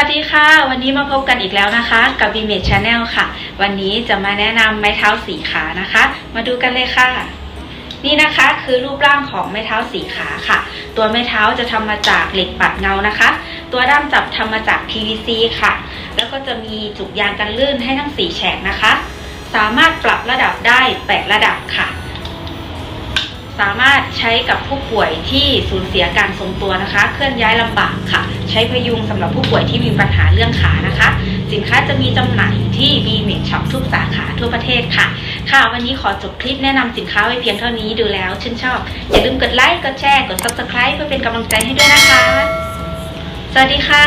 ัสดีค่ะ วันนี้มาพบกันอีกแล้วนะคะ กับ v m a g e Channel ค่ะ วันนี้จะมาแนะนำไม้เท้าสีขานะคะ มาดูกันเลยค่ะ นี่นะคะคือรูปร่างของไม้เท้าสีขาค่ะ ตัวไม้เท้าจะทำมาจากเหล็กปัดเงานะคะ ตัวด้ามจับทำมาจาก PVC ค่ะ แล้วก็จะมีจุกยางกันลื่นให้ทั้ง 4 แฉกนะคะ สามารถปรับระดับได้ 8 ระดับค่ะ สามารถใช้กับผู้ป่วยที่สูญเสียการทรงตัวนะคะ เคลื่อนย้ายลำบากค่ะ ใช้พยุงสำหรับผู้ป่วยที่มีปัญหาเรื่องขานะคะ สินค้าจะมีจำหน่ายอยู่ที่ b m a d Shop ทุกสาขาทั่วประเทศค่ะ ค่ะวันนี้ขอจบคลิปแนะนำสินค้าไว้เพียงเท่านี้ดูแล้วชื่นชอบ อย่าลืมกดไลค์กดแชร์กด Subscribe เพื่อเป็นกำลังใจให้ด้วยนะคะ สวัสดีค่ะ